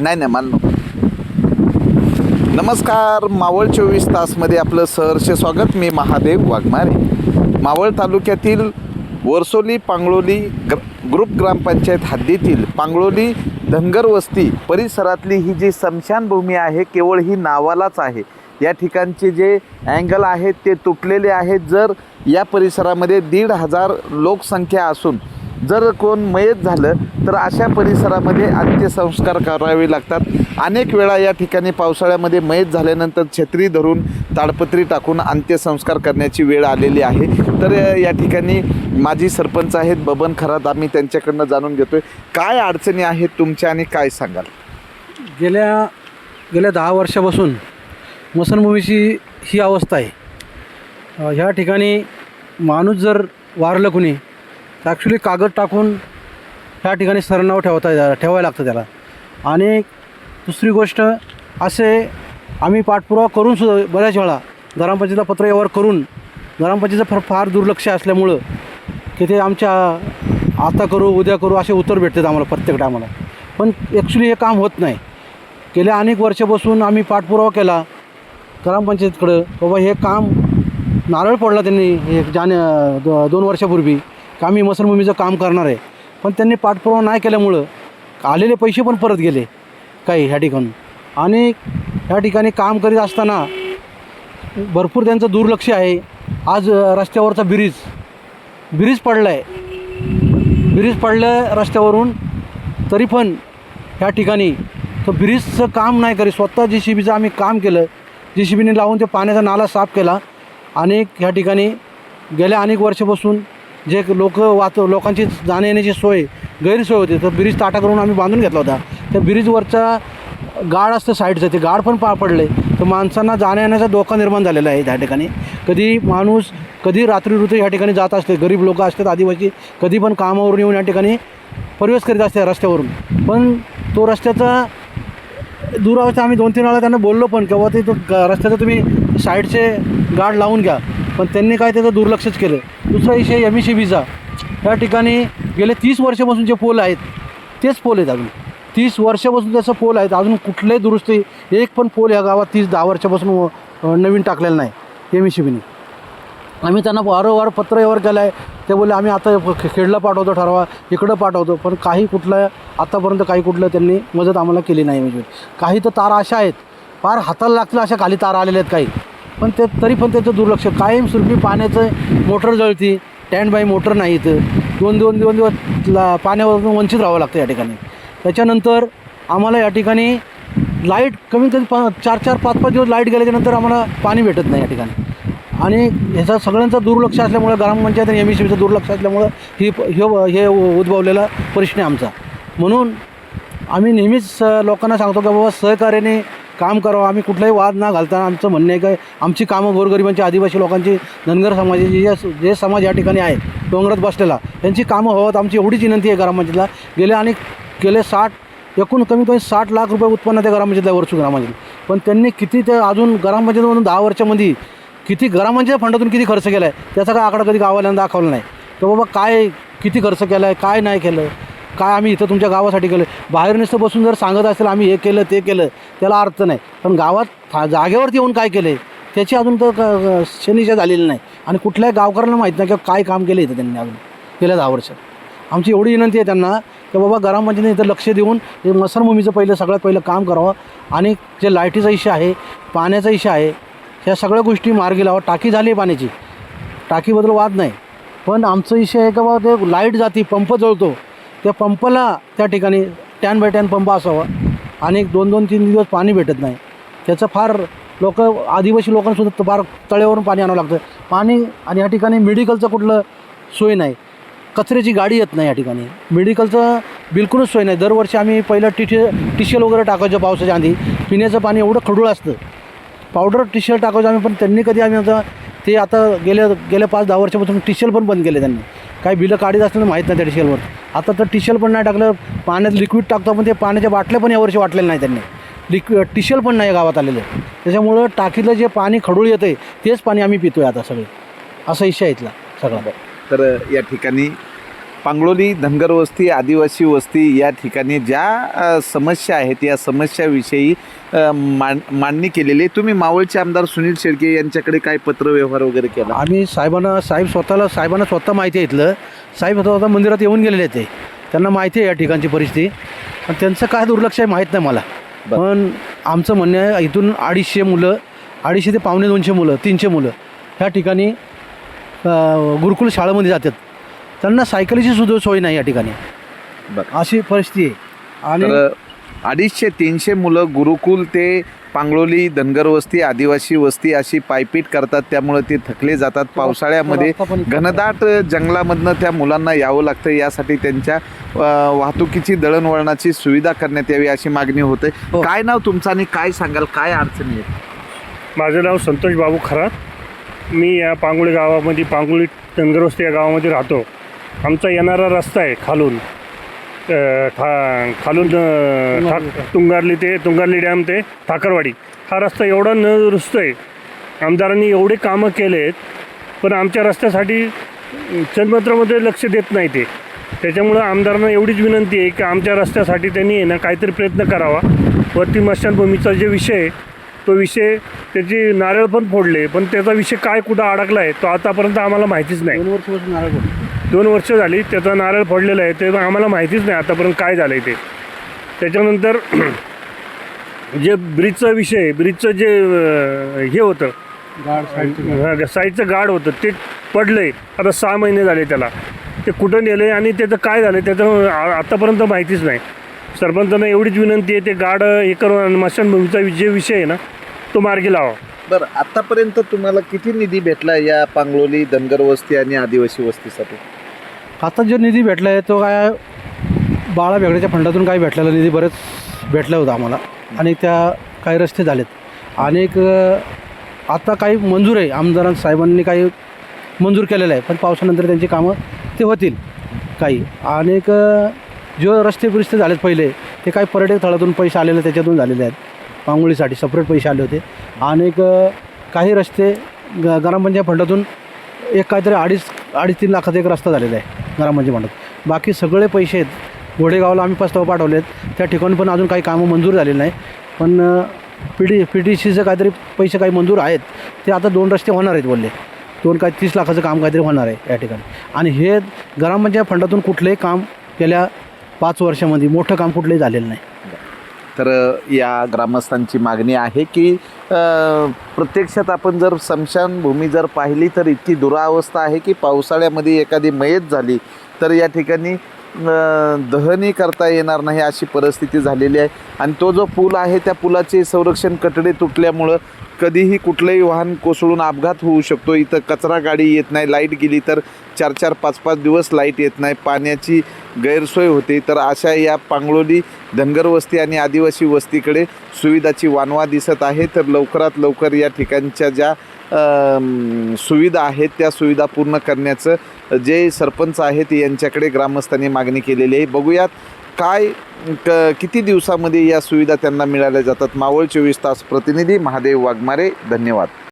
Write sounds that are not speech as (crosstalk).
नाही नाही मान नमस्कार मावळ चोवीस तासमध्ये आपलं सहर्ष स्वागत. मी महादेव वाघमारे. मावळ तालुक्यातील वर्सोली पांगळोली ग्र ग्रुप ग्रामपंचायत हद्दीतील पांगळोली धनगर वस्ती परिसरातली ही जी स्मशानभूमी आहे केवळ ही नावालाच आहे. या ठिकाणचे जे अँगल आहेत ते तुटलेले आहेत. जर या परिसरामध्ये दीड हजार लोकसंख्या असून जर कोण मयत झालं तर अशा परिसरामध्ये अंत्यसंस्कार करावे लागतात. अनेक वेळा या ठिकाणी पावसाळ्यामध्ये मयत झाल्यानंतर छत्री धरून ताडपत्री टाकून अंत्यसंस्कार करण्याची वेळ आलेली आहे. तर या ठिकाणी माजी सरपंच आहेत बबन खरात आम्ही त्यांच्याकडनं जाणून घेतोय. काय अडचणी आहेत तुमच्या आणि काय सांगाल? गेल्या गेल्या दहा वर्षापासून मसनभूमीची ही अवस्था आहे. ह्या ठिकाणी माणूस जर वारलं कुणी ॲक्च्युली कागद टाकून ह्या ठिकाणी सरनाव ठेवता ठेवायला लागतं त्याला. आणि दुसरी गोष्ट असे आम्ही पाठपुरावा करून सुद्धा बऱ्याच वेळा ग्रामपंचायतीला पत्र व्यवहार करून ग्रामपंचायतीचं फार फार दुर्लक्ष असल्यामुळं की ते आमच्या आता करू उद्या करू असे उत्तर भेटतात आम्हाला प्रत्येक टायमाला. पण ॲक्च्युली हे काम होत नाही. गेल्या अनेक वर्षापासून आम्ही पाठपुरावा केला ग्रामपंचायतीकडं. बाबा हे काम नारळ पडला त्यांनी हे जाण्या दो दोन वर्षापूर्वी. का आम्ही मसलभूमीचं काम करणार आहे? पण त्यांनी पाठपुरावा नाही केल्यामुळं आलेले पैसे पण परत गेले काही ह्या ठिकाणून आणि ह्या ठिकाणी काम करीत असताना भरपूर त्यांचं दुर्लक्ष आहे. आज रस्त्यावरचा ब्रिज ब्रिज पडला आहे ब्रिज पडलं रस्त्यावरून तरी पण ह्या ठिकाणी तर ब्रिजचं काम नाही करी स्वतः जी सी बीचं आम्ही काम केलं. जी सी बीने लावून ते पाण्याचा नाला साफ केला आणि ह्या ठिकाणी गेल्या अनेक वर्षापासून जे लोक वाच लोकांची जाण्या येण्याची सोय गैरसोय होती तर ब्रिज ताटा करून आम्ही बांधून घेतला होता. त्या ब्रिजवरचा गाड असतं साईडचं ते गाड पण पा पडले. तर माणसांना जाण्या येण्याचा धोका निर्माण झालेला आहे त्या ठिकाणी. कधी माणूस कधी रात्री ऋतू या ठिकाणी जात असते गरीब लोक असतात आदिवासी कधी पण कामावरून येऊन या ठिकाणी प्रवेश करीत असते रस्त्यावरून. पण तो रस्त्याचा दुरावस्था आम्ही दोन तीन वेळा त्यांना बोललो पण किंवा ते तो ग- रस्त्याचं तुम्ही साईडचे गाड लावून घ्या पण त्यांनी काय त्याचं दुर्लक्षच केलं. दुसरा विषय एम ई सी बीचा या ठिकाणी गेले तीस वर्षापासून जे पोल आहेत तेच पोल आहेत अजून. तीस वर्षापासून त्याचं पोल आहेत. अजून कुठल्याही दुरुस्ती एक पण पोल या गावात तीस दहा वर्षापासून नवीन टाकलेलं नाही एम ई सी बीने आम्ही त्यांना वारंवार पत्र व्यवहार केला आहे ते बोलले आम्ही आता खे- खेडला पाठवतो ठरवा इकडं पाठवतो. पण काही कुठलं आतापर्यंत काही कुठलं त्यांनी मदत आम्हाला केली नाही म्हणजे काही तर तारा अशा आहेत. फार हाताला लागतील अशा खाली तारा आलेल्या आहेत काही. पण ते तरी पण त्याचं दुर्लक्ष. कायमस्वरूपी पाण्याचं मोटर जळती. टँड बाय मोटर नाही इथं. दोन दोन दोन दिवस ला पाण्यावरून वंचित राहावं लागतं या ठिकाणी. त्याच्यानंतर आम्हाला या ठिकाणी लाइट कमीत कमी पा चार चार पाच पाच दिवस लाइट गेल्याच्यानंतर आम्हाला पाणी भेटत नाही या ठिकाणी. आणि ह्याचा सगळ्यांचं दुर्लक्ष असल्यामुळं ग्रामपंचायत आणि एम ई सी बीचं दुर्लक्ष असल्यामुळं ही हे हे उद्भवलेला प्रश्न आहे आमचा. म्हणून आम्ही नेहमीच लोकांना सांगतो की बाबा सहकार्याने काम करावं. आम्ही कुठलाही वाद ना घालता आमचं म्हणणं आहे की आमची कामं गोरगरिबांची आदिवासी लोकांची धनगर समाजाची जे जे समाज या ठिकाणी आहे डोंगरात बसलेला त्यांची कामं व्हावत आमची एवढीच विनंती आहे ग्रामपंचायतला. गेले आणि गेले साठ एकूण कमीत कमी साठ लाख रुपये उत्पन्न त्या ग्रामपंचायतला वर्षू ग्रामपंचायत. पण त्यांनी किती ते अजून ग्रामपंचायतमधून दहा वर्षामध्ये किती ग्रामपंचायत फंडातून किती खर्च केला आहे त्याचा काय आकडा कधी गावाल्यांना दाखवला नाही. तर बाबा काय किती खर्च केला आहे काय नाही केलं आहे काय आम्ही इथं तुमच्या गावासाठी केलं? बाहेर नुसतं बसून जर सांगत असेल आम्ही हे केलं ते केलं त्याला अर्थ नाही. पण गावात जागेवरती येऊन काय केलं आहे त्याची अजून तर क- शनिशा झालेली नाही. आणि कुठल्याही गावकऱ्यांना माहीत नाही किंवा काय काम केलं इथं त्यांनी अजून गेल्या दहा वर्षात. आमची एवढी विनंती आहे त्यांना की बाबा ग्रामपंचायतीने इथं लक्ष देऊन हे मसरभूमीचं पहिलं सगळ्यात पहिलं काम करावं. आणि जे लाईटीचा इशू आहे पाण्याचा इशू आहे ह्या सगळ्या गोष्टी मार्गी लावा. टाकी झाली आहे पाण्याची. टाकीबद्दल वाद नाही. पण आमचं विषय आहे का बाबा ते लाइट जाती पंप जळतो. त्या पंपाला त्या ठिकाणी टॅन बाय टॅन पंप असावा आणि एक दोन दोन तीन दिवस पाणी भेटत नाही. त्याचं फार लोक आदिवासी लोकांसुद्धा फार तळ्यावरून पाणी आणावं लागतं. पाणी आणि या ठिकाणी मेडिकलचं कुठलं सोय नाही. कचऱ्याची गाडी येत नाही या ठिकाणी. मेडिकलचं बिलकुलच सोय नाही. दरवर्षी आम्ही पहिलं टिशे टिशेल वगैरे टाकायचं पावसाच्या आधी. पिण्याचं पाणी एवढं खडूळ असतं. पावडर टिशेल टाकायचो आम्ही पण त्यांनी कधी आम्ही आता ते आता गेल्या गेल्या पाच दहा वर्षापासून टिशेल पण बंद केले त्यांनी. काही बिलं काढीत असल्यानं माहीत नाही त्या टिशेलवर. आता तर टिशल पण नाही टाकलं पाण्यात लिक्विड टाकतो पण ते पाण्याच्या बाटल्या पण यावर्षी वाटलेल्या नाही त्यांनी. लिक्विड टिशल पण नाही गावात आलेलं. त्याच्यामुळं टाकीतलं जे पाणी खडूळ येतं आहे तेच पाणी आम्ही पितो आहे आता सगळे. असा इशा आहे इथला सगळा. तर या ठिकाणी पांगलोली धनगर वस्ती आदिवासी वस्ती या ठिकाणी ज्या समस्या आहेत या समस्याविषयी मान मांडणी केलेली आहे. तुम्ही मावळचे आमदार सुनील शेळके यांच्याकडे काय पत्रव्यवहार वगैरे केला? आम्ही साहेबांना साहेब स्वतःला साहेबांना स्वतः माहिती आहे इथलं. साहेब स्वतः मंदिरात येऊन गेलेले आहेत ते. त्यांना माहिती आहे या ठिकाणची परिस्थिती. पण त्यांचं काय दुर्लक्ष आहे माहीत नाही मला. पण आमचं म्हणणं आहे इथून अडीचशे मुलं अडीचशे ते पावणे दोनशे मुलं तीनशे मुलं ह्या ठिकाणी गुरुकुल शाळेमध्ये जातात. त्यांना सायकलीची सुद्धा सोय नाही या ठिकाणी. बरं. अशी परिस्थिती आहे. आणि तर अडीचशे तीनशे मुलं गुरुकुल ते पांगलोली धनगर वस्ती आदिवासी वस्ती अशी पायपीट करतात. त्यामुळे ते थकले जातात. पावसाळ्यामध्ये रस्ता पण इतका घनदाट जंगलामधनं त्या मुलांना यावं लागतं. यासाठी त्यांच्या अ, वाहतुकीची दळणवळणाची सुविधा करण्यात यावी अशी मागणी होते. हो. काय नाव तुमचं आणि काय सांगाल? काय अडचणी आहेत? माझं नाव संतोष बाबू खरात. मी या पांगोळी गावामध्ये पांगोळी टंगरवस्ती या गावामध्ये राहतो. आमचा येणारा रस्ता आहे खालून. अ, ठा खालून अ, तुंगारली ते. तुंगारली डॅम ते ठाकरवाडी. हा रस्ता एवढा न दुरुस्त आहे आमदारांनी एवढे कामं केले आहेत पण आमच्या रस्त्यासाठी चन्मत्रामध्ये लक्ष देत नाही ते. त्याच्यामुळं आमदारांना एवढीच विनंती आहे की आमच्या रस्त्यासाठी त्यांनी आहे ना काहीतरी प्रयत्न करावा. वरती मशानभूमीचा जे विषय आहे तो विषय त्याची नारळ पण फोडले पण त्याचा विषय काय कुठं अडकला आहे तो आतापर्यंत आम्हाला माहितीच नाही. दोन वर्षापासून नारळ. दोन वर्ष झाली त्याचा नारळ फोडलेला आहे ते आम्हाला माहितीच नाही आतापर्यंत काय झालं आहे ते. त्याच्यानंतर (clears throat) जे ब्रिजचा विषय आहे, ब्रिजचं जे हे होतं गाड साईडचे गाड. होतं ते पडलंय. आता सहा महिने झाले त्याला. ते कुठं नेलं आणि त्याचं काय झालं त्याचं आ- आतापर्यंत माहितीच नाही. सरपंचांना एवढीच विनंती आहे ते गाड हे करून आणि मशानभूमीचा जे विषय आहे ना तो मार्गी लावा. बरं आतापर्यंत तुम्हाला किती निधी भेटला या पांगलोली धनगर वस्ती आणि आदिवासी वस्तीसाठी? आता जो निधी भेटला आहे तो काय बाळा भेगड्याच्या फंडातून काही भेटलेला निधी बरेच भेटला होता आम्हाला. आणि त्या काही रस्ते झालेत. अनेक आता काही मंजूर आहे. आमदारां साहेबांनी काही मंजूर केलेलं आहे. पण पावसानंतर त्यांची कामं ते होतील काही. अनेक जो रस्ते बिरस्ते झालेत पहिले ते काही पर्यटक स्थळातून पैसे आलेले त्याच्यातून झालेले आहेत. पांगोळीसाठी सपरेट पैसे आले होते. अनेक काही रस्ते ग ग्रामपंचायत फंडातून एक काहीतरी अडीच अडीच तीन लाखाचा एक रस्ता झालेला आहे. ग्रामपंचायत फंडात बाकी सगळे पैसे आहेत. घोडेगावला आम्ही प्रस्ताव पाठवले आहेत त्या ठिकाणी पण अजून काही कामं मंजूर झालेली नाही. पण पी डी पी डी सीचं काहीतरी पैसे काही मंजूर आहेत. ते आता दोन रस्ते होणार आहेत बोलले. दोन काय तीस लाखाचं काम काहीतरी होणार आहे या ठिकाणी. आणि हे ग्रामपंचायत फंडातून कुठलंही काम गेल्या पाच वर्षामध्ये मोठं काम कुठलंही झालेलं नाही. तर या ग्रामस्थांची मागणी आहे की प्रत्यक्षात आपण जर स्मशानभूमी जर पाहिली तर इतकी दुरावस्था आहे की पावसाळ्यामध्ये एखादी मयत झाली तर या ठिकाणी दहनही करता येणार नाही अशी परिस्थिती झालेली आहे. आणि तो जो पूल आहे त्या पुलाचे संरक्षण कटडे तुटल्यामुळं कधीही कुठलंही वाहन कोसळून अपघात होऊ शकतो. इथं कचरा गाडी येत नाही लाइट गेली तर चार चार पाच पाच दिवस लाइट येत नाही. पाण्याची गैरसोय होते. तर अशा या पांगलोली धनगर वस्ती आणि आदिवासी वस्तीकडे सुविधाची वानवा दिसत आहे. तर लवकरात लवकर या ठिकाणच्या ज्या सुविधा आहेत त्या सुविधा पूर्ण करण्याचं जे सरपंच आहेत यांच्याकडे ग्रामस्थांनी मागणी केलेली आहे. बघूयात काय क किती दिवसामध्ये या सुविधा त्यांना मिळाल्या जातात? मावळ चोवीस तास प्रतिनिधी महादेव वाघमारे धन्यवाद.